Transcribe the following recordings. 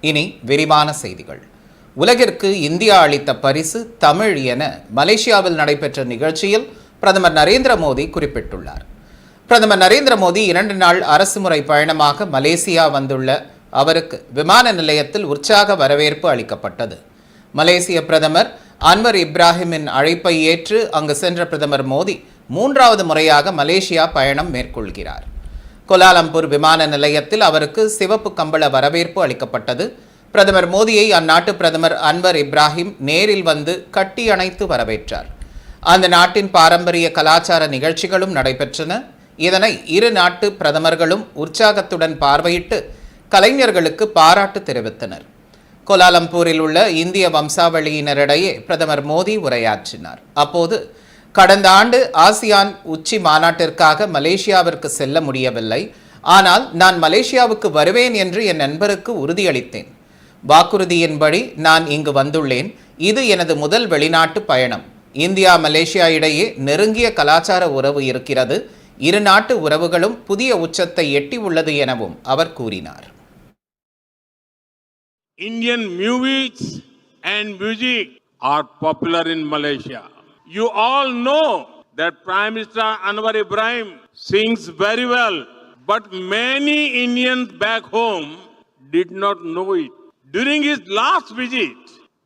இனி விரிவான செய்திகள். உலகிற்கு இந்தியா அளித்த பரிசு தமிழ் என மலேசியாவில் நடைபெற்ற நிகழ்ச்சியில் பிரதமர் நரேந்திர மோடி குறிப்பிட்டுள்ளார். பிரதமர் நரேந்திர மோடி இரண்டு நாள் அரசுமுறை பயணமாக மலேசியா வந்துள்ள அவருக்கு விமான நிலையத்தில் உற்சாக வரவேற்பு அளிக்கப்பட்டது. மலேசிய பிரதமர் அன்வர் இப்ராஹிமின் அழைப்பை ஏற்று அங்கு சென்ற பிரதமர் மோடி மூன்றாவது முறையாக மலேசியா பயணம் மேற்கொள்கிறார். கோலாலம்பூர் விமான நிலையத்தில் அவருக்கு சிவப்பு கம்பள வரவேற்பு அளிக்கப்பட்டது. பிரதமர் மோடியை அந்நாட்டு பிரதமர் அன்வர் இப்ராஹிம் நேரில் வந்து கட்டி அணைத்து வரவேற்றார். அந்த நாட்டின் பாரம்பரிய கலாச்சார நிகழ்ச்சிகளும் நடைபெற்றன. இதனை இரு நாட்டு பிரதமர்களும் உற்சாகத்துடன் பார்வையிட்டு கலைஞர்களுக்கு பாராட்டு தெரிவித்தனர். கோலாலம்பூரில் உள்ள இந்திய வம்சாவளியினரிடையே பிரதமர் மோடி உரையாற்றினார். அப்போது கடந்த ஆண்டு ஆசியான் உச்சி மாநாட்டிற்காக மலேசியாவிற்கு செல்ல முடியவில்லை. ஆனால் நான் மலேசியாவுக்கு வருவேன் என்று என் நண்பருக்கு உறுதியளித்தேன். வாக்குறுதியின்படி நான் இங்கு வந்துள்ளேன். இது எனது முதல் வெளிநாட்டு பயணம். இந்தியா மலேசியா இடையே நெருங்கிய கலாச்சார உறவு இருக்கிறது. இரு நாட்டு உறவுகளும் புதிய உச்சத்தை எட்டி உள்ளது எனவும் அவர் கூறினார். Indian movies and music are popular in Malaysia You all know that Prime Minister Anwar Ibrahim sings very well, but many Indians back home did not know it. During his last visit,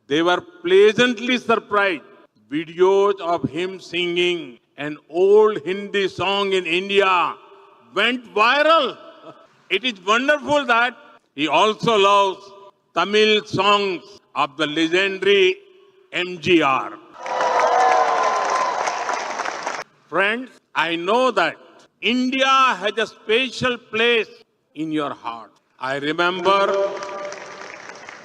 they were pleasantly surprised. Videos of him singing an old Hindi song in India went viral. It is wonderful that he also loves Tamil songs of the legendary MGR. Friends, I know that India has a special place in your heart. I remember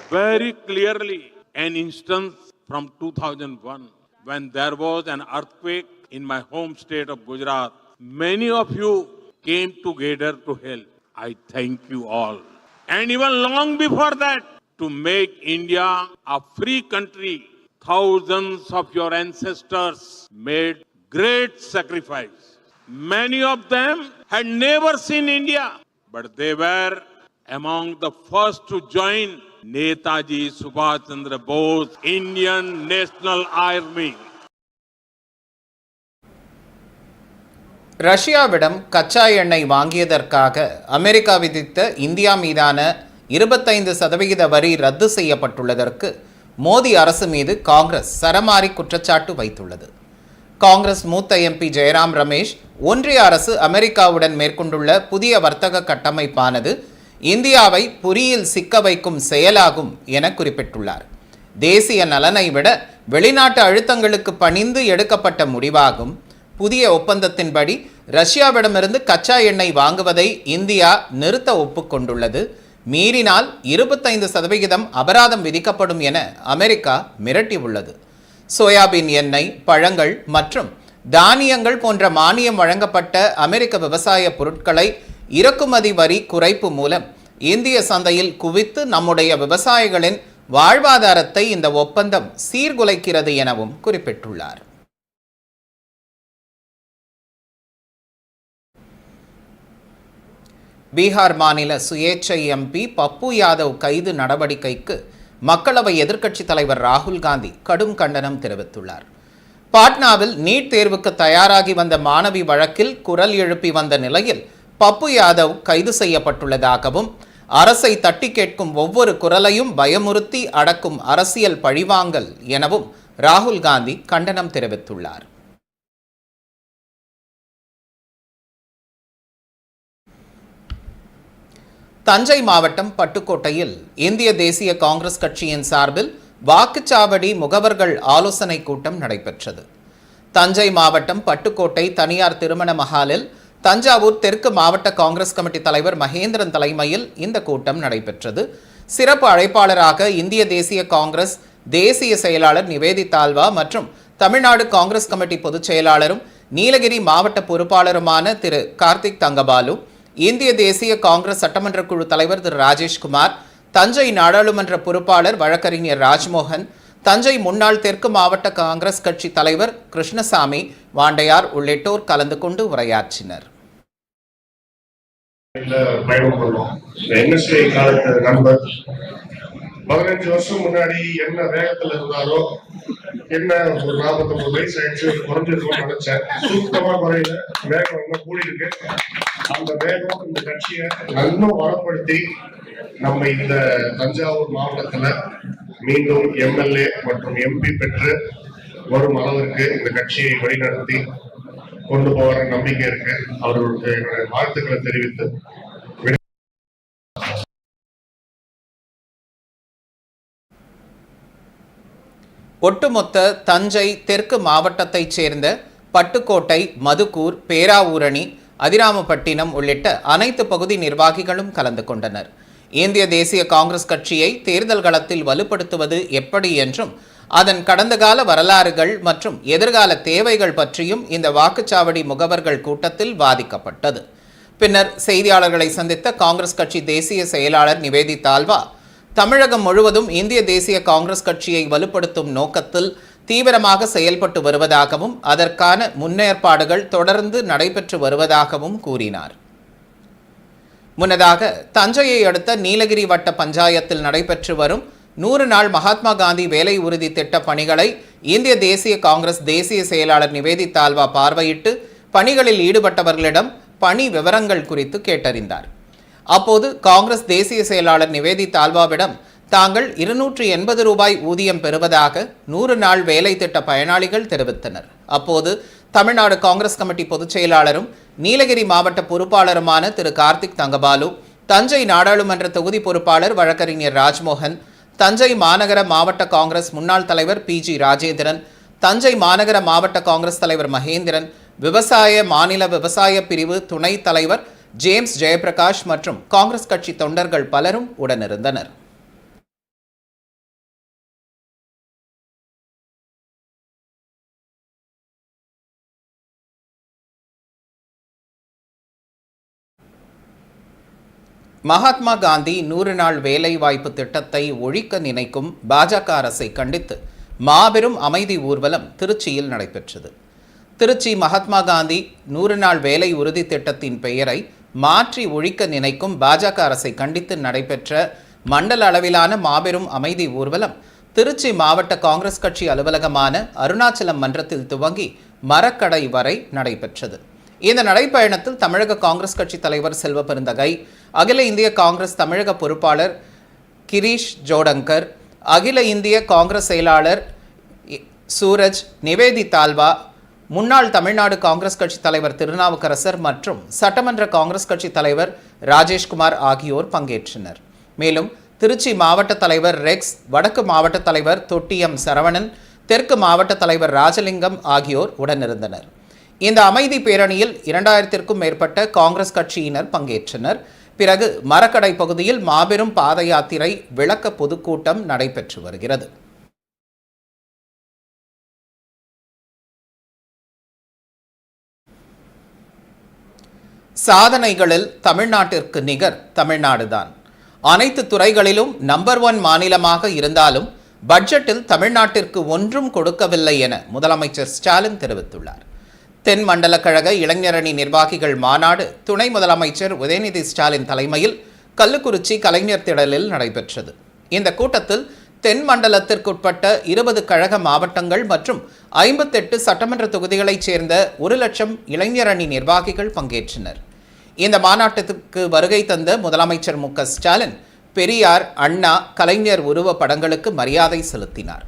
very clearly an instance from 2001 when there was an earthquake in my home state of Gujarat. Many of you came together to help. I thank you all. And even long before that, to make India a free country, thousands of your ancestors made great sacrifice. Many of them had never seen India, but they were among the first to join Netaji Subhash Chandra Bose Indian National Army. ரஷ்யாவிடம் கச்சா எண்ணெய் வாங்கியதற்காக America விதித்த India மீதான இருபத்தைந்து சதவிகித வரி ரத்து செய்யப்பட்டுள்ளதற்கு மோடி அரசு மீது காங்கிரஸ் சரமாரி குற்றச்சாட்டு வைத்துள்ளது காங்கிரஸ் மூத்த எம்பி ஜெயராம் ரமேஷ் ஒன்றிய அரசு அமெரிக்காவுடன் மேற்கொண்டுள்ள புதிய வர்த்தக கட்டமைப்பானது இந்தியாவை புரியில் சிக்க வைக்கும் செயலாகும் என குறிப்பிட்டுள்ளார். தேசிய நலனை விட வெளிநாட்டு அழுத்தங்களுக்கு பணிந்து எடுக்கப்பட்ட முடிவாகும். புதிய ஒப்பந்தத்தின்படி ரஷ்யாவிடமிருந்து கச்சா எண்ணெய் வாங்குவதை இந்தியா நிறுத்த ஒப்புக்கொண்டுள்ளது. மீறினால் இருபத்தைந்து சதவிகிதம் அபராதம் விதிக்கப்படும் என அமெரிக்கா மிரட்டியுள்ளது. சோயாபீன் எண்ணெய் பழங்கள் மற்றும் தானியங்கள் போன்ற மானியம் வழங்கப்பட்ட அமெரிக்க விவசாய பொருட்களை இறக்குமதி வரி குறைப்பு மூலம் இந்திய சந்தையில் குவித்து நம்முடைய விவசாயிகளின் வாழ்வாதாரத்தை இந்த ஒப்பந்தம் சீர்குலைக்கிறது எனவும் குறிப்பிட்டுள்ளார். பீகார் மாநில சுயேட்சை எம்பி பப்பு யாதவ் கைது நடவடிக்கைக்கு மக்களவை எதிர்க்கட்சித் தலைவர் ராகுல் காந்தி கடும் கண்டனம் தெரிவித்துள்ளார். பாட்னாவில் நீட் தேர்வுக்கு தயாராகி வந்த மாணவி வழக்கில் குரல் எழுப்பி வந்த நிலையில் பப்பு யாதவ் கைது செய்யப்பட்டுள்ளதாகவும் அரசை தட்டி கேட்கும் ஒவ்வொரு குரலையும் பயமுறுத்தி அடக்கும் அரசியல் பழிவாங்கல் எனவும் ராகுல் காந்தி கண்டனம் தெரிவித்துள்ளார். தஞ்சை மாவட்டம் பட்டுக்கோட்டையில் இந்திய தேசிய காங்கிரஸ் கட்சியின் சார்பில் வாக்குச்சாவடி முகவர்கள் ஆலோசனை கூட்டம் நடைபெற்றது. தஞ்சை மாவட்டம் பட்டுக்கோட்டை தனியார் திருமண மஹாலில் தஞ்சாவூர் தெற்கு மாவட்ட காங்கிரஸ் கமிட்டி தலைவர் மகேந்திரன் தலைமையில் இந்த கூட்டம் நடைபெற்றது. சிறப்பு அழைப்பாளராக இந்திய தேசிய காங்கிரஸ் தேசிய செயலாளர் நிவேதிதால்வா மற்றும் தமிழ்நாடு காங்கிரஸ் கமிட்டி பொதுச் செயலாளரும் நீலகிரி மாவட்ட பொறுப்பாளருமான திரு கார்த்திக் தங்கபாலு இந்திய தேசிய காங்கிரஸ் சட்டமன்ற குழு தலைவர் திரு ராஜேஷ்குமார் தஞ்சை நாடாளுமன்ற பொறுப்பாளர் வழக்கறிஞர் ராஜ்மோகன் தஞ்சை முன்னாள் தெற்கு மாவட்ட காங்கிரஸ் கட்சி தலைவர் கிருஷ்ணசாமி வாண்டையார் உள்ளிட்டோர் கலந்து கொண்டு உரையாற்றினர். பயணம் பண்ணோம் என்எஸ்ஐ காலத்து நண்பர் பதினஞ்சு வருஷம் முன்னாடி என்ன வேகத்துல இருந்தாரோ என்ன ஒரு நாற்பத்தொன்பது வயசு ஆயிடுச்சு குறைஞ்சிருக்கும்னு நினைச்சேன். சுத்தமா குறையில வேகம் இன்னும் கூடி இருக்கு அந்த வேகம் இந்த கட்சியை நல்லா வளப்படுத்தி நம்ம இந்த தஞ்சாவூர் மாவட்டத்துல மீண்டும் எம்எல்ஏ மற்றும் எம்பி பெற்று வரும் அளவிற்கு இந்த கட்சியை வழிநடத்தி கொண்டு போகிற நம்பிக்கை இருக்கு. அவர்களுக்கு என்னுடைய வாழ்த்துக்களை தெரிவித்து ஒட்டுமொத்த தஞ்சை தெற்கு மாவட்டத்தைச் சேர்ந்த பட்டுக்கோட்டை மதுக்கூர் பேராவூரணி அதிராமப்பட்டினம் உள்ளிட்ட அனைத்து பகுதி நிர்வாகிகளும் கலந்து கொண்டனர். இந்திய தேசிய காங்கிரஸ் கட்சியை தேர்தல் களத்தில் வலுப்படுத்துவது எப்படி என்றும் அதன் கடந்த கால வரலாறுகள் மற்றும் எதிர்கால தேவைகள் பற்றியும் இந்த வாக்குச்சாவடி முகவர்கள் கூட்டத்தில் வாதிக்கப்பட்டது. பின்னர் செய்தியாளர்களை சந்தித்த காங்கிரஸ் கட்சி தேசிய செயலாளர் நிவேதிதா தமிழகம் முழுவதும் இந்திய தேசிய காங்கிரஸ் கட்சியை வலுப்படுத்தும் நோக்கத்தில் தீவிரமாக செயல்பட்டு வருவதாகவும் அதற்கான முன்னேற்பாடுகள் தொடர்ந்து நடைபெற்று வருவதாகவும் கூறினார். முன்னதாக தஞ்சையை அடுத்த நீலகிரி வட்ட பஞ்சாயத்தில் நடைபெற்று வரும் நூறு நாள் மகாத்மா காந்தி வேலை உறுதி திட்ட பணிகளை இந்திய தேசிய காங்கிரஸ் தேசிய செயலாளர் நிவேதி ஆல்வா பார்வையிட்டு பணிகளில் ஈடுபட்டவர்களிடம் பணி விவரங்கள் குறித்து கேட்டறிந்தார். அப்போது காங்கிரஸ் தேசிய செயலாளர் நிவேதி ஆல்வாவிடம் தாங்கள் இருநூற்றி எண்பது ரூபாய் ஊதியம் பெறுவதாக நூறு நாள் வேலை திட்ட பயனாளிகள் தெரிவித்தனர். அப்போது தமிழ்நாடு காங்கிரஸ் கமிட்டி பொதுச் செயலாளரும் நீலகிரி மாவட்ட பொறுப்பாளருமான திரு கார்த்திக் தங்கபாலு தஞ்சை நாடாளுமன்ற தொகுதி பொறுப்பாளர் வழக்கறிஞர் ராஜ்மோகன் தஞ்சை மாநகர மாவட்ட காங்கிரஸ் முன்னாள் தலைவர் பி ஜி ராஜேந்திரன் தஞ்சை மாநகர மாவட்ட காங்கிரஸ் தலைவர் மகேந்திரன் விவசாய மாநில விவசாய பிரிவு துணைத் தலைவர் ஜேம்ஸ் ஜெயபிரகாஷ் மற்றும் காங்கிரஸ் கட்சி தொண்டர்கள் பலரும் உடனிருந்தனர். மகாத்மா காந்தி நூறு நாள் வேலைவாய்ப்பு திட்டத்தை ஒழிக்க நினைக்கும் பாஜக அரசை கண்டித்து மாபெரும் அமைதி ஊர்வலம் திருச்சியில் நடைபெற்றது. திருச்சி மகாத்மா காந்தி நூறு நாள் வேலை உறுதி திட்டத்தின் பெயரை மாற்றி ஒழிக்க நினைக்கும் பாஜக அரசை கண்டித்து நடைபெற்ற மண்டல அளவிலான மாபெரும் அமைதி ஊர்வலம் திருச்சி மாவட்ட காங்கிரஸ் கட்சி அலுவலகமான அருணாச்சலம் மன்றத்தில் துவங்கி மரக்கடை வரை நடைபெற்றது. இந்த நடைப்பயணத்தில் தமிழக காங்கிரஸ் கட்சி தலைவர் செல்வ பெருந்தகை அகில இந்திய காங்கிரஸ் தமிழக பொறுப்பாளர் கிரீஷ் ஜோடங்கர் அகில இந்திய காங்கிரஸ் செயலாளர் சூரஜ் நிவேதி தால்வா முன்னாள் தமிழ்நாடு காங்கிரஸ் கட்சி தலைவர் திருநாவுக்கரசர் மற்றும் சட்டமன்ற காங்கிரஸ் கட்சி தலைவர் ராஜேஷ்குமார் ஆகியோர் பங்கேற்றனர். மேலும் திருச்சி மாவட்ட தலைவர் ரெக்ஸ் வடக்கு மாவட்ட தலைவர் தொட்டியம் சரவணன் தெற்கு மாவட்ட தலைவர் ராஜலிங்கம் ஆகியோர் உடனிருந்தனர். இந்த அமைதி பேரணியில் இரண்டாயிரத்திற்கும் மேற்பட்ட காங்கிரஸ் கட்சியினர் பங்கேற்றனர். பிறகு மரக்கடை பகுதியில் மாபெரும் பாத யாத்திரை விளக்க பொதுக்கூட்டம் நடைபெற்று வருகிறது. சாதனைகளில் தமிழ்நாட்டிற்கு நிகர் தமிழ்நாடுதான். அனைத்து துறைகளிலும் நம்பர் ஒன் மாநிலமாக இருந்தாலும் பட்ஜெட்டில் தமிழ்நாட்டிற்கு ஒன்றும் கொடுக்கவில்லை என முதலமைச்சர் ஸ்டாலின் தெரிவித்துள்ளார். தென் மண்டல கழக இளைஞரணி நிர்வாகிகள் மாநாடு துணை முதலமைச்சர் உதயநிதி ஸ்டாலின் தலைமையில் கள்ளுக்குறிச்சி கலைஞர் திடலில் நடைபெற்றது. இந்த கூட்டத்தில் தென் மண்டலத்திற்குட்பட்ட இருபது கழக மாவட்டங்கள் மற்றும் ஐம்பத்தெட்டு சட்டமன்ற தொகுதிகளைச் சேர்ந்த ஒரு லட்சம் இளைஞரணி நிர்வாகிகள் பங்கேற்றனர். இந்த மாநாட்டத்திற்கு வருகை தந்த முதலமைச்சர் மு ஸ்டாலின் பெரியார் அண்ணா கலைஞர் உருவ படங்களுக்கு மரியாதை செலுத்தினார்.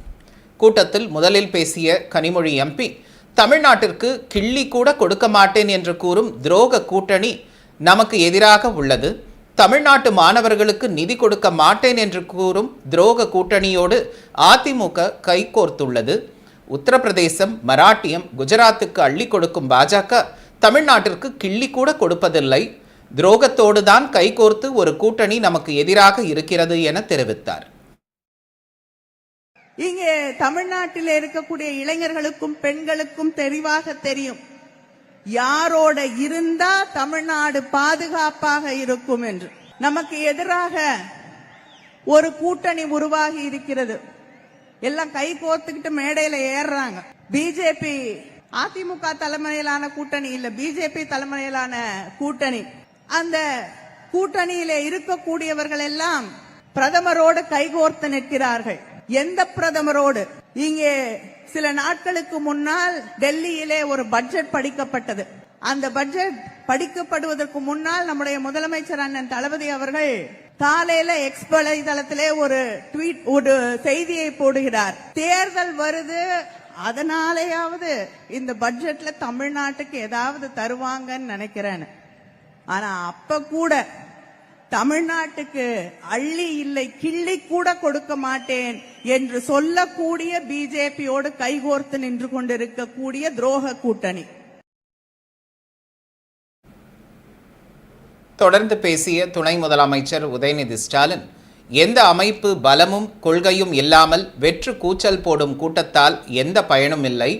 கூட்டத்தில் முதலில் பேசிய கனிமொழி எம்பி தமிழ்நாட்டிற்கு கிள்ளி கூட கொடுக்க மாட்டேன் என்று கூறும் துரோக கூட்டணி நமக்கு எதிராக உள்ளது. தமிழ்நாட்டு மாணவர்களுக்கு நிதி கொடுக்க மாட்டேன் என்று கூறும் துரோக கூட்டணியோடு அதிமுக கைகோர்த்துள்ளது உத்தரப்பிரதேசம் மராட்டியம் குஜராத்துக்கு அள்ளி கொடுக்கும் பாஜக தமிழ்நாட்டிற்கு கிள்ளி கூட கொடுப்பதில்லை. துரோகத்தோடு தான் கைகோர்த்து ஒரு கூட்டணி நமக்கு எதிராக இருக்கிறது என தெரிவித்தார். இங்கே தமிழ்நாட்டில் இருக்கக்கூடிய இளைஞர்களுக்கும் பெண்களுக்கும் தெளிவாக தெரியும். யாரோட இருந்தா தமிழ்நாடு பாதுகாப்பாக இருக்கும் என்று. நமக்கு எதிராக ஒரு கூட்டணி உருவாகி இருக்கிறது. எல்லாம் கை கோர்த்துக்கிட்டு மேடையில ஏறுறாங்க. பிஜேபி அதிமுக தலைமையிலான கூட்டணி இல்ல. பிஜேபி தலைமையிலான கூட்டணி. அந்த கூட்டணியில இருக்கக்கூடியவர்கள் எல்லாம் பிரதமரோடு கைகோர்த்து நிற்கிறார்கள். எந்த பிரதமரோடு? இங்கே சில நாட்களுக்கு முன்னால் டெல்லியிலே ஒரு பட்ஜெட் படிக்கப்பட்டது. அந்த பட்ஜெட் படிக்கப்படுவதற்கு முன்னால் நம்முடைய முதலமைச்சர் அண்ணன் தளபதி அவர்கள் காலையில எக்ஸ் வலைதளத்திலே ஒரு ட்வீட் ஒரு செய்தியை போடுகிறார். தேர்தல் வருது அதனாலேயாவது இந்த பட்ஜெட்ல தமிழ்நாட்டுக்கு ஏதாவது தருவாங்கன்னு நினைக்கிறேன் ஆனா அப்ப கூட தமிழ்நாட்டுக்கு அள்ளி இல்லை கிள்ளி கூட கொடுக்க மாட்டேன் என்று சொல்லக்கூடிய பிஜேபியோடு கைகோர்த்து நின்று கொண்டிருக்கக்கூடிய துரோக கூட்டணி. தொடர்ந்து பேசிய துணை முதலமைச்சர் உதயநிதி ஸ்டாலின் எந்த அமைப்பு பலமும் கொள்கையும் இல்லாமல் வெற்று கூச்சல் போடும் கூட்டத்தால் எந்த பயனும் இல்லை.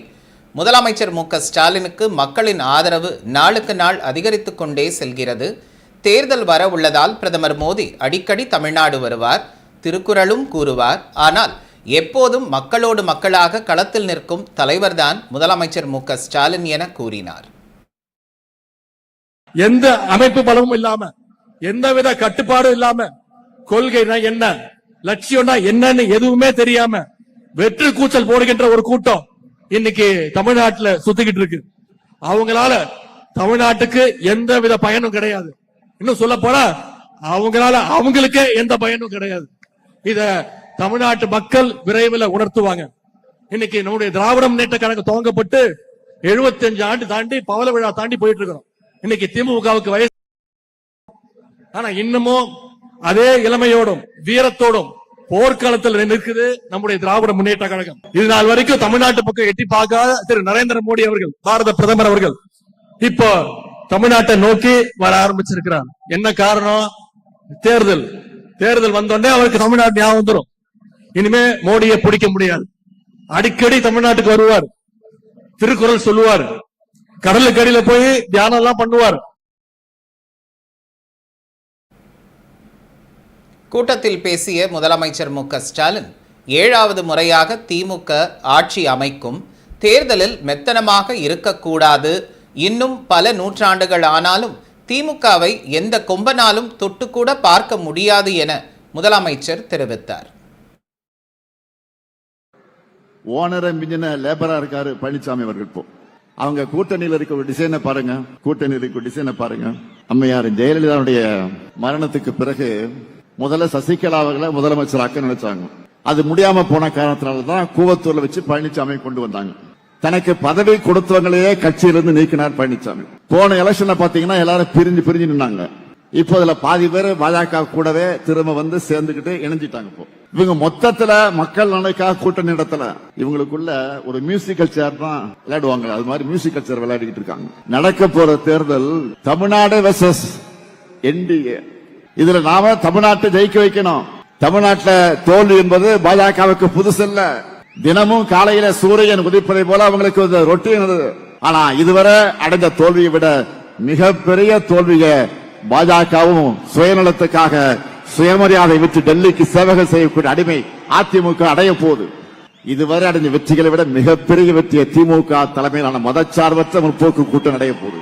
முதலமைச்சர் மு க ஸ்டாலினுக்கு மக்களின் ஆதரவு நாளுக்கு நாள் அதிகரித்து கொண்டே செல்கிறது. தேர்தல் வர உள்ளதால் பிரதமர் மோடி அடிக்கடி தமிழ்நாடு வருவார் திருக்குறளும் கூறுவார். ஆனால் எப்போதும் மக்களோடு மக்களாக களத்தில் நிற்கும் தலைவர்தான் முதலமைச்சர் மு. ஸ்டாலின் என கூறினார். எந்த அமைப்பு பலமும் இல்லாம எந்தவித கட்டுப்பாடும் இல்லாம கொள்கைனா என்ன லட்சியம்னா என்னன்னு எதுவுமே தெரியாம வெற்று கூச்சல் போடுகின்ற ஒரு கூட்டம் இன்னைக்கு தமிழ்நாட்டுல சுத்திக்கிட்டு இருக்கு. அவங்களால தமிழ்நாட்டுக்கு எந்த வித பயனும் கிடையாது. இன்னும் சொல்ல போனா அவங்களால அவங்களுக்கே எந்த பயனும் கிடையாது. இத தமிழ்நாட்டு மக்கள் விரைவில் உணர்த்துவாங்க. இன்னைக்கு நம்முடைய திராவிட முன்னேற்ற கழகம் துவங்கப்பட்டு 75 ஆண்டு தாண்டி பவள விழா தாண்டி போயிட்டு இருக்கிறோம் இன்னைக்கு திமுகவுக்கு வயசு. ஆனா இன்னமும் அதே இளமையோடும் வீரத்தோடும் போர்க்காலத்தில் நிற்குது நம்முடைய திராவிட முன்னேற்ற கழகம். இது நாள் வரைக்கும் தமிழ்நாட்டு பக்கம் எட்டி பார்க்காத திரு நரேந்திர மோடி அவர்கள் பாரத பிரதமர் அவர்கள். இப்போ தமிழ்நாட்டை நோக்கி வர ஆரம்பிச்சிருக்கிறார். என்ன காரணம்? தேர்தல். தேர்தல் வந்தோடனே அவருக்கு தமிழ்நாடு ஞாபகம் வந்துடும் இனிமே மோடியை பிடிக்க முடியாது. அடிக்கடி தமிழ்நாட்டுக்கு வருவார். திருக்குறள் சொல்லுவார். கடலுக்கு அடியில போய் தியானம் எல்லாம் பண்ணுவார். கூட்டத்தில் பேசிய முதலமைச்சர் மு க ஸ்டாலின் ஏழாவது முறையாக திமுக ஆட்சி அமைக்கும் தேர்தலில் மெத்தனமாக இருக்கக்கூடாது இன்னும் பல நூற்றாண்டுகள் ஆனாலும் திமுகவை எந்த கொம்பனாலும் தொட்டுக்கூட பார்க்க முடியாது என முதலமைச்சர் தெரிவித்தார். ஓனரை மிஞ்சின லேபரா இருக்காரு பழனிசாமி அவர்கள் இப்போ அவங்க கூட்டணியில் இருக்க ஒரு டிசைனை பாருங்க. கூட்டணியில் இருக்க டிசைனை பாருங்க. அம்மையார் ஜெயலலிதாவுடைய மரணத்துக்கு பிறகு முதல்ல சசிகலா அவர்களை முதலமைச்சராக்க நினைச்சாங்க. அது முடியாம போன காரணத்தினால தான் கூவத்தூர்ல வச்சு பழனிசாமி கொண்டு வந்தாங்க. தனக்கு பதவி கொடுத்தவங்களையே கட்சியிலிருந்து நீக்கினார் பழனிசாமி போன எலெக்ஷன்ல பாத்தீங்கன்னா எல்லாரும் பிரிஞ்சு பிரிஞ்சு நின்னாங்க. இப்போ இதுல பாதி பேர் பாஜக கூடவே திரும்ப வந்து சேர்ந்துகிட்டு இணைஞ்சிட்டாங்க இப்போ. இவங்க மொத்தத்துல மக்கள் நலனுக்காக கூட்டணி இடத்துல இவங்களுக்குள்ள ஒரு மியூசிக்கல் சேர் தான் விளையாடுவாங்க அது மாதிரி மியூசிக்கல் சேர் விளையாடிக்கிட்டு இருக்காங்க. நடக்க போற தேர்தல் தமிழ்நாடு வெர்சஸ் என்டிஏ இதுல நாம தமிழ்நாட்டை ஜெயிக்க வைக்கணும். தமிழ்நாட்டில் தோல்வி என்பது பாஜகவுக்கு புதுசல்ல. தினமும் காலையில சூரியன் உதிப்பதை போல அவங்களுக்கு ஒரு ரொட்டீன் ஆனா இதுவரை அடைந்த தோல்வியை விட மிகப்பெரிய தோல்வியை பாஜகவும் சுயநலத்துக்காக சுயமரியாதை விட்டு டெல்லிக்கு சேவகம் செய்யக்கூடிய அடிமை அதிமுக அடைய போகுது. இதுவரை அடைந்த வெற்றிகளை விட மிகப்பெரிய வெற்றியை திமுக தலைமையிலான மதச்சார்பற்ற முற்போக்கு கூட்டம் அடைய போகுது.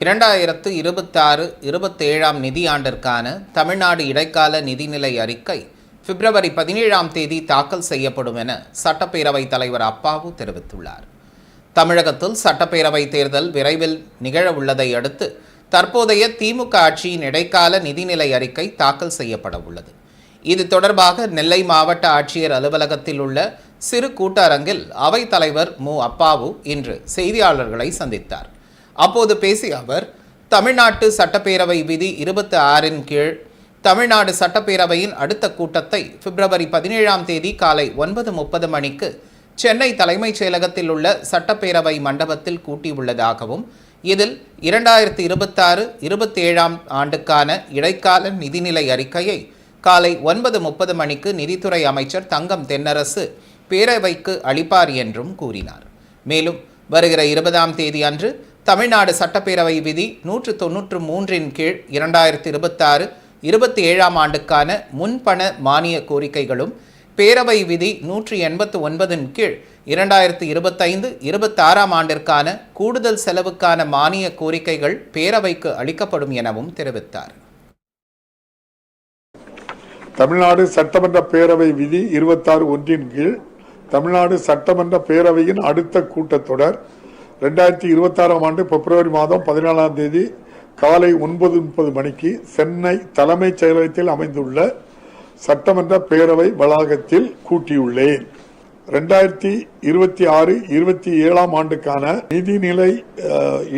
இரண்டாயிரத்து இருபத்தாறு இருபத்தேழாம் நிதியாண்டிற்கான தமிழ்நாடு இடைக்கால நிதிநிலை அறிக்கை பிப்ரவரி பதினேழாம் தேதி தாக்கல் செய்யப்படும் என சட்டப்பேரவைத் தலைவர் அப்பாவு தெரிவித்துள்ளார். தமிழகத்தில் சட்டப்பேரவை தேர்தல் விரைவில் நிகழவுள்ளதை அடுத்து தற்போதைய திமுக ஆட்சியின் இடைக்கால நிதிநிலை அறிக்கை தாக்கல் செய்யப்பட உள்ளது. இது தொடர்பாக நெல்லை மாவட்ட ஆட்சியர் அலுவலகத்தில் உள்ள சிறு கூட்டரங்கில் அவைத்தலைவர் மு. அப்பாவு இன்று செய்தியாளர்களை சந்தித்தார். அப்போது பேசிய அவர் தமிழ்நாட்டு சட்டப்பேரவை விதி இருபத்தி ஆறின் கீழ் தமிழ்நாடு சட்டப்பேரவையின் அடுத்த கூட்டத்தை பிப்ரவரி பதினேழாம் தேதி காலை ஒன்பது முப்பது மணிக்கு சென்னை தலைமைச் செயலகத்தில் உள்ள சட்டப்பேரவை மண்டபத்தில் கூட்டியுள்ளதாகவும் இதில் இரண்டாயிரத்தி இருபத்தாறு இருபத்தேழாம் ஆண்டுக்கான இடைக்கால நிதிநிலை அறிக்கையை காலை ஒன்பது முப்பது மணிக்கு நிதித்துறை அமைச்சர் தங்கம் தென்னரசு பேரவைக்கு அளிப்பார் என்றும் கூறினார். மேலும் வருகிற இருபதாம் தேதி அன்று தமிழ்நாடு சட்டப்பேரவை விதி நூற்று தொன்னூற்று மூன்றின் கீழ் இரண்டாயிரத்தி இருபத்தாறு இருபத்தி ஏழாம் ஆண்டுக்கான முன்பண மானிய கோரிக்கைகளும் பேரவை விதி நூற்றி எண்பத்து ஒன்பதின் கீழ் இரண்டாயிரத்து இருபத்தைந்து இருபத்தாறாம் ஆண்டிற்கான கூடுதல் செலவுக்கான மானிய கோரிக்கைகள் பேரவைக்கு அளிக்கப்படும் எனவும் தெரிவித்தார். தமிழ்நாடு சட்டமன்ற பேரவை விதி இருபத்தாறு ஒன்றின் கீழ் தமிழ்நாடு சட்டமன்ற பேரவையின் அடுத்த கூட்டத்தொடர் ரெண்டாயிரத்தி இருபத்தாறாம் ஆண்டு பிப்ரவரி மாதம் பதினாலாம் தேதி காலை ஒன்பது முப்பது மணிக்கு சென்னை தலைமைச் செயலகத்தில் அமைந்துள்ள சட்டமன்ற பேரவை வளாகத்தில் கூட்டியுள்ளேன். ரெண்டாயிரத்தி இருபத்தி ஆறு இருபத்தி ஏழாம் ஆண்டுக்கான நிதிநிலை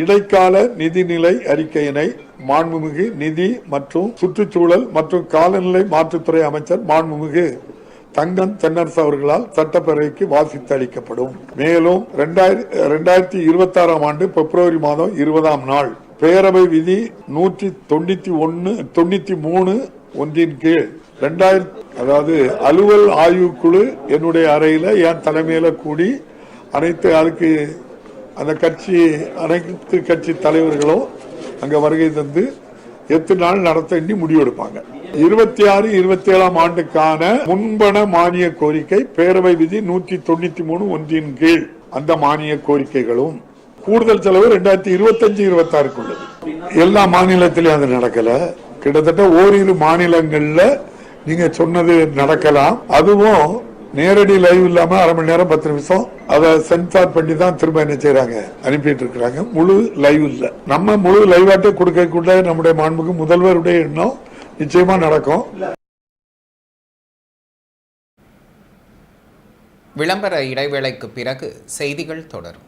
இடைக்கால நிதிநிலை அறிக்கையினை மாண்புமிகு நிதி மற்றும் சுற்றுச்சூழல் மற்றும் காலநிலை மாற்றுத்துறை அமைச்சர் மாண்புமிகு தங்கம் தென்னரசு அவர்களால் சட்டப்பேரவைக்கு வாசித்து அளிக்கப்படும். மேலும் ரெண்டாயிரத்தி இருபத்தி ஆறாம் ஆண்டு பிப்ரவரி மாதம் இருபதாம் நாள் பேரவை விதி நூற்றி தொண்ணூத்தி ஒன்னு தொண்ணூத்தி மூணு ஒன்றின் கீழ். ரெண்டாயிரத்தி அதாவது அலுவல் ஆய்வுக்குழு என்னுடைய அறையில என் தலைமையில கூடி அனைத்து அதுக்கு அந்த கட்சி அனைத்து கட்சி தலைவர்களும் அங்க வருகை தந்து எத்து நாள் நடத்த முடிவெடுப்பாங்க. இருபத்தி ஆறு இருபத்தி ஏழாம் ஆண்டுக்கான முன்பண மானிய கோரிக்கை பேரவை விதி நூற்றி தொண்ணூத்தி மூணு ஒன்றின் கீழ். அந்த மானிய கோரிக்கைகளும் கூடுதல் செலவு ரெண்டாயிரத்தி இருபத்தஞ்சு இருபத்தாறுக்கு உள்ளது. எல்லா மாநிலத்திலையும் அது நடக்கல. கிட்டத்தட்ட ஓரிரு மாநிலங்கள்ல நீங்க சொன்னது நடக்கலாம். அதுவும் நேரடி லைவ் இல்லாம அரை மணி நேரம் பத்து நிமிஷம் அதை சென்சார் பண்ணி தான் திரும்ப என்ன செய்யறாங்க அனுப்பிட்டு இருக்கிறாங்க. முழு லைவ் இல்ல. நம்ம முழு லைவாட்டே கொடுக்கக்குள்ள நம்முடைய மாண்புக்கு முதல்வருடைய எண்ணம் நிச்சயமா நடக்கும். விளம்பர இடைவேளைக்கு பிறகு செய்திகள் தொடரும்.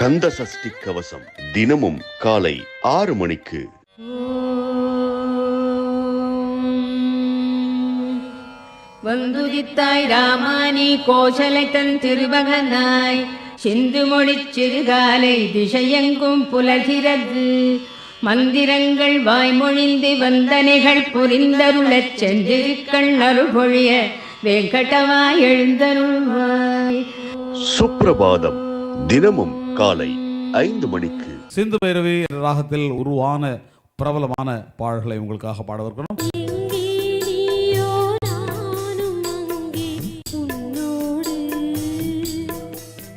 கந்த சஷ்டி கவசம் தினமும் காலை ஆறு மணிக்கு. வந்துதித்தாய் ராமானி கோசலை தன் திருமகனாய் சிந்து மொழிச் சிறுகாலை திசையெங்கும் புலகிறது மந்திரங்கள் வாய்மொழிந்து வந்தனைகள் புரிந்தருளச் சென்றிருக்கள் அருள்பொழிய வெங்கடவாய் எழுந்தருள்வாய். சுப்பிரபாதம் தினமும் காலை ஐந்து மணிக்கு. சிந்து பைரவி என்ற ராகத்தில் உருவான பிரபலமான பாடல்களை உங்களுக்காக பாடவிருக்கிறோம்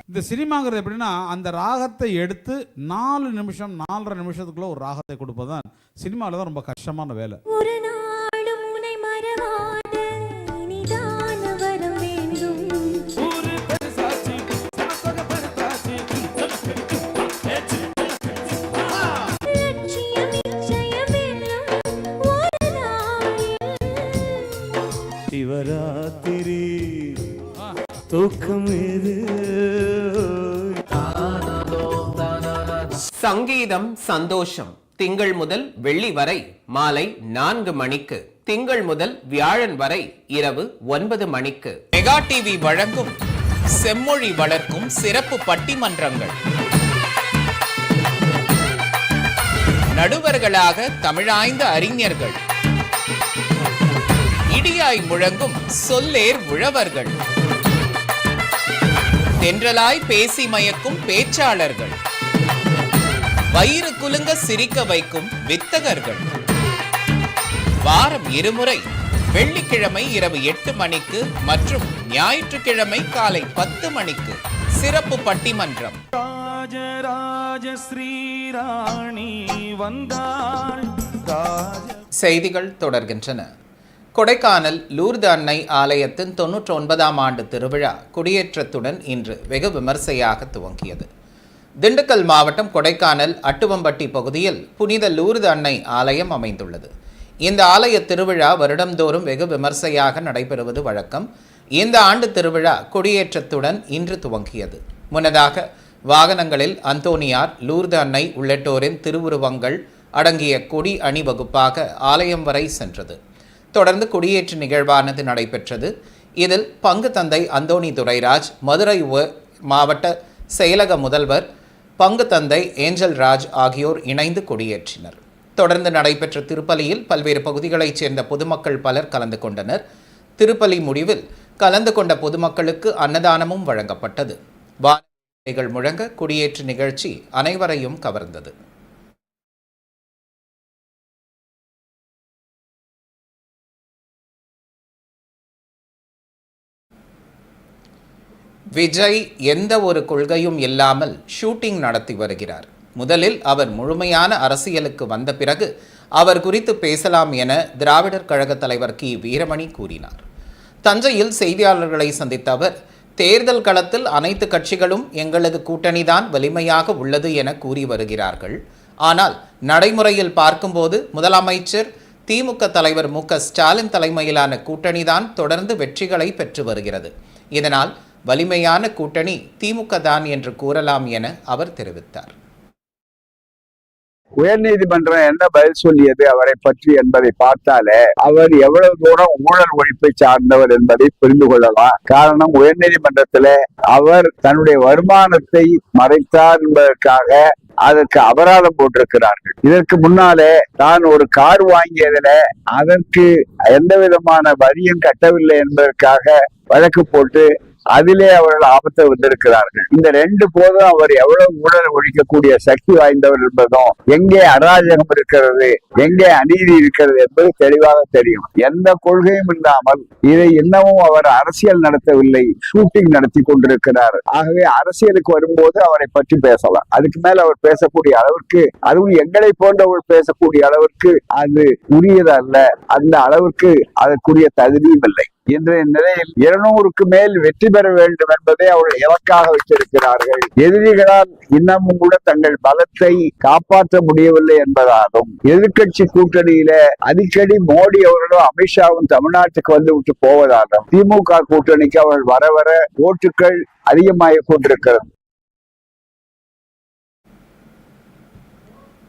இந்த சினிமாங்கிறது எப்படின்னா அந்த ராகத்தை எடுத்து நாலு நிமிஷம் நாலரை நிமிஷத்துக்குள்ள ஒரு ராகத்தை கொடுப்பதுதான் சினிமாவில் தான் ரொம்ப கஷ்டமான வேலை. தூக்கம் இது. சங்கீதம் சந்தோஷம். திங்கள் முதல் வெள்ளி வரை மாலை நான்கு மணிக்கு. திங்கள் முதல் வியாழன் வரை இரவு ஒன்பது மணிக்கு. மெகா டிவி வழங்கும் செம்மொழி வளர்க்கும் சிறப்பு பட்டிமன்றங்கள். நடுவர்களாக தமிழாய்ந்த அறிஞர்கள். இடியாய் முழங்கும் சொல்லேர் உழவர்கள். தென்றலாய் பேசி மயக்கும் பேச்சாளர்கள். வயிறு குலுங்க சிரிக்க வைக்கும் வித்தகர்கள். வாரம் இருமுறை வெள்ளிக்கிழமை இரவு எட்டு மணிக்கு மற்றும் ஞாயிற்றுக்கிழமை காலை பத்து மணிக்கு சிறப்பு பட்டிமன்றம். ராஜராஜ ஸ்ரீராணி வந்தாள். செய்திகள் தொடர்கின்றன. கொடைக்கானல் லூர்து அன்னை ஆலயத்தின் தொன்னூற்றி ஒன்பதாம் ஆண்டு திருவிழா குடியேற்றத்துடன் இன்று வெகு விமர்சையாக துவங்கியது. திண்டுக்கல் மாவட்டம் கொடைக்கானல் அட்டுவம்பட்டி பகுதியில் புனித லூர்து அன்னை ஆலயம் அமைந்துள்ளது. இந்த ஆலய திருவிழா வருடந்தோறும் வெகு விமர்சையாக நடைபெறுவது வழக்கம். இந்த ஆண்டு திருவிழா கொடியேற்றத்துடன் இன்று துவங்கியது. முன்னதாக வாகனங்களில் அந்தோனியார் லூர்து அன்னை உள்ளிட்டோரின் திருவுருவங்கள் அடங்கிய கொடி அணிவகுப்பாக ஆலயம் வரை சென்றது. தொடர்ந்து கொடியேற்று நிகழ்வானது நடைபெற்றது. இதில் பங்கு தந்தை அந்தோணி துரைராஜ் மதுரை மாவட்ட செயலக முதல்வர் பங்கு தந்தை ஏஞ்சல் ராஜ் ஆகியோர் இணைந்து கொடியேற்றினர். தொடர்ந்து நடைபெற்ற திருப்பலியில் பல்வேறு பகுதிகளைச் சேர்ந்த பொதுமக்கள் பலர் கலந்து கொண்டனர். திருப்பலி முடிவில் கலந்து கொண்ட பொதுமக்களுக்கு அன்னதானமும் வழங்கப்பட்டது. வானங்கள் முழங்க குடியேற்று நிகழ்ச்சி அனைவரையும் கவர்ந்தது. விஜய் எந்த ஒரு கொள்கையும் இல்லாமல் ஷூட்டிங் நடத்தி வருகிறார். முதலில் அவர் முழுமையான அரசியலுக்கு வந்த பிறகு அவர் குறித்து பேசலாம் என திராவிடர் கழக தலைவர் கி. வீரமணி கூறினார். தஞ்சையில் செய்தியாளர்களை சந்தித்த அவர் தேர்தல் களத்தில் அனைத்து கட்சிகளும் எங்களது கூட்டணிதான் வலிமையாக உள்ளது என கூறி வருகிறார்கள். ஆனால் நடைமுறையில் பார்க்கும்போது முதலமைச்சர் திமுக தலைவர் மு. க. ஸ்டாலின் தலைமையிலான கூட்டணிதான் தொடர்ந்து வெற்றிகளை பெற்று வருகிறது. இதனால் வலிமையான கூட்டணி திமுக தான் என்று கூறலாம் என அவர் தெரிவித்தார். உயர்நீதிமன்றம் என்ன பதில் சொல்லியது அவரை பற்றி என்பதை பார்த்தாலே அவர் எவ்வளவு தூரம் ஊழல் ஒழிப்பை சார்ந்தவர் என்பதை புரிந்து கொள்ளலாம். காரணம் உயர்நீதிமன்றத்தில் அவர் தன்னுடைய வருமானத்தை மறைத்தார் என்பதற்காக அதற்கு அபராதம் போட்டிருக்கிறார்கள். இதற்கு முன்னாலே தான் ஒரு கார் வாங்கியதுல அதற்கு எந்த விதமான வரியும் கட்டவில்லை என்பதற்காக வழக்கு போட்டு அதிலே அவர்கள் ஆபத்தை வந்திருக்கிறார்கள் இந்த ரெண்டு போதும் அவர் எவ்வளவு ஊழல் ஒழிக்கக்கூடிய சக்தி வாய்ந்தவர் என்பதும் எங்கே அராஜகம் இருக்கிறது எங்கே அநீதி இருக்கிறது என்பது தெளிவாக தெரியும். எந்த கொள்கையும் இல்லாமல் இதை இன்னமும் அவர் அரசியல் நடத்தவில்லை ஷூட்டிங் நடத்தி கொண்டிருக்கிறார். ஆகவே அரசியலுக்கு வரும்போது அவரை பற்றி பேசலாம். அதுக்கு மேல அவர் பேசக்கூடிய அளவிற்கு அதுவும் எங்களை போன்றவர்கள் பேசக்கூடிய அளவிற்கு அது உரியதல்ல. அந்த அளவிற்கு அதற்குரிய தகுதியும் இல்லை. இன்றைய நிலையில் இருநூறுக்கு மேல் வெற்றி பெற வேண்டும் என்பதை அவர்கள் இலக்காக வைத்திருக்கிறார்கள். எதிரிகளால் இன்னமும் கூட தங்கள் பலத்தை காப்பாற்ற முடியவில்லை என்பதாலும் எதிர்க்கட்சி கூட்டணியில அடிக்கடி மோடி அவர்களும் அமித்ஷாவும் தமிழ்நாட்டுக்கு வந்து விட்டு போவதாலும் திமுக கூட்டணிக்கு அவர்கள் வர வர ஓட்டுகள் அதிகமாகிக் கொண்டிருக்கிறது.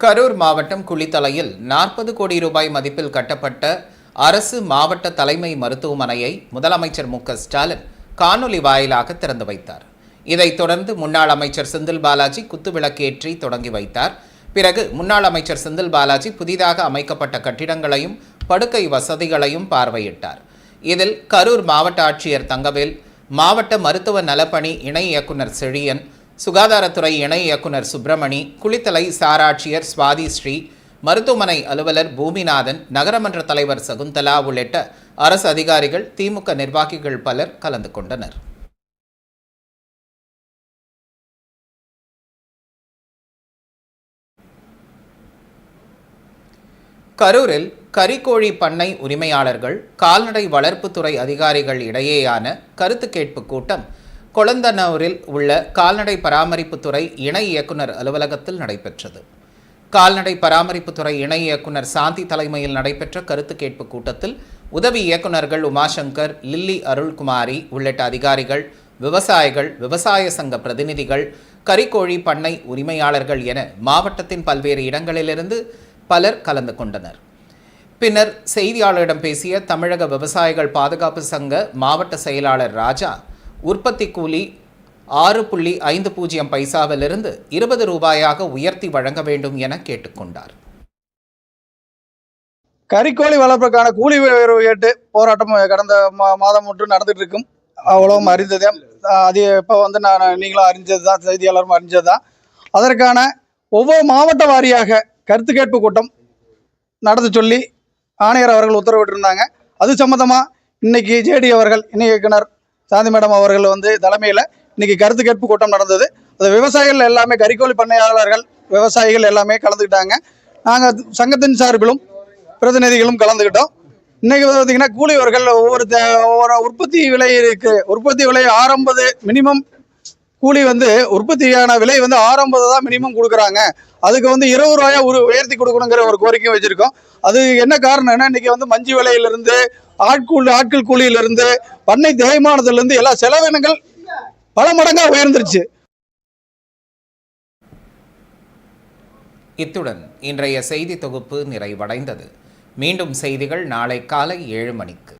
கரூர் மாவட்டம் குளித்தலையில் நாற்பது கோடி ரூபாய் மதிப்பில் கட்டப்பட்ட அரசு மாவட்ட தலைமை மருத்துவமனையை முதலமைச்சர் மு ஸ்டாலின் காணொலி வாயிலாக திறந்து வைத்தார். இதைத் தொடர்ந்து முன்னாள் அமைச்சர் செந்தில் பாலாஜி குத்துவிளக்கேற்றி தொடங்கி வைத்தார். பிறகு முன்னாள் அமைச்சர் செந்தில் பாலாஜி புதிதாக அமைக்கப்பட்ட கட்டிடங்களையும் படுக்கை வசதிகளையும் பார்வையிட்டார். இதில் கரூர் மாவட்ட ஆட்சியர் தங்கவேல் மாவட்ட மருத்துவ நலப்பணி இணை இயக்குனர் செழியன் சுகாதாரத்துறை இணை இயக்குனர் சுப்பிரமணி குளித்தலை சாராட்சியர் சுவாதி ஸ்ரீ மருத்துவமனை அலுவலர் பூமிநாதன் நகரமன்ற தலைவர் சகுந்தலா உள்ளிட்ட அரசு அதிகாரிகள் திமுக நிர்வாகிகள் பலர் கலந்து கொண்டனர். கரூரில் கறிக்கோழி பண்ணை உரிமையாளர்கள் கால்நடை வளர்ப்புத்துறை அதிகாரிகள் இடையேயான கருத்து கேட்பு கூட்டம் கொளந்தனூரில் உள்ள கால்நடை பராமரிப்புத்துறை இணை இயக்குனர் அலுவலகத்தில் நடைபெற்றது. கால்நடை பராமரிப்புத்துறை இணை இயக்குனர் சாந்தி தலைமையில் நடைபெற்ற கருத்து கேட்பு கூட்டத்தில் உதவி இயக்குனர்கள் உமாசங்கர் லில்லி அருள்குமாரி உள்ளிட்ட அதிகாரிகள் விவசாயிகள் விவசாய சங்க பிரதிநிதிகள் கறிக்கோழி பண்ணை உரிமையாளர்கள் என மாவட்டத்தின் பல்வேறு இடங்களிலிருந்து பலர் கலந்து கொண்டனர். பின்னர் செய்தியாளரிடம் பேசிய தமிழக விவசாயிகள் பாதுகாப்பு சங்க மாவட்ட செயலாளர் ராஜா உற்பத்தி கூலி ஆறு புள்ளி ஐந்து பூஜ்ஜியம் பைசாவிலிருந்து இருபது ரூபாயாக உயர்த்தி வழங்க வேண்டும் என கேட்டுக்கொண்டார். கறிக்கோழி வளர்ப்புக்கான கூலி உயர்வு கேட்டு போராட்டம் கடந்த மா- மாதம் ஒன்று நடந்துட்டு இருக்கும் அவ்வளவும் அறிந்ததே. அது இப்போ வந்து நான் நீங்களும் அறிஞ்சது தான் செய்தியாளரும் அறிஞ்சது தான் அதற்கான ஒவ்வொரு மாவட்ட வாரியாக கருத்து கேட்பு கூட்டம் நடத்த சொல்லி ஆணையர் அவர்கள் உத்தரவிட்டிருந்தாங்க. அது சம்மந்தமாக இன்னைக்கு ஜேடி அவர்கள் இணை இயக்குனர் சாந்தி மேடம் அவர்கள் வந்து தலைமையில் இன்னைக்கு கருத்து கேட்பு கூட்டம் நடந்தது. அது விவசாயிகள் எல்லாமே கறிக்கோழி பண்ணையாளர்கள் விவசாயிகள் எல்லாமே கலந்துக்கிட்டாங்க. நாங்கள் சங்கத்தின் சார்பிலும் பிரதிநிதிகளும் கலந்துக்கிட்டோம். இன்னைக்கு வந்து பார்த்தீங்கன்னா கூலியவர்கள் ஒவ்வொரு தே- ஒவ்வொரு உற்பத்தி விலை இருக்கு. உற்பத்தி விலை ஆரம்பது மினிமம் கூலி வந்து உற்பத்தியான விலை வந்து ஆரம்பது தான் மினிமம் கொடுக்குறாங்க. அதுக்கு வந்து இருபது ரூபாயா ஒரு உயர்த்தி கொடுக்கணுங்கிற ஒரு கோரிக்கையும் வச்சுருக்கோம். அது என்ன காரணம்னா இன்னைக்கு வந்து மஞ்சு விலையிலிருந்து ஆட்கூலி ஆட்கள் கூலியிலிருந்து பண்ணை தேய்மானத்திலிருந்து எல்லா செலவினங்கள் பல மடங்காக உயர்ந்துருச்சு. இத்துடன் இன்றைய செய்தி தொகுப்பு நிறைவடைந்தது. மீண்டும் செய்திகள் நாளை காலை ஏழு மணிக்கு.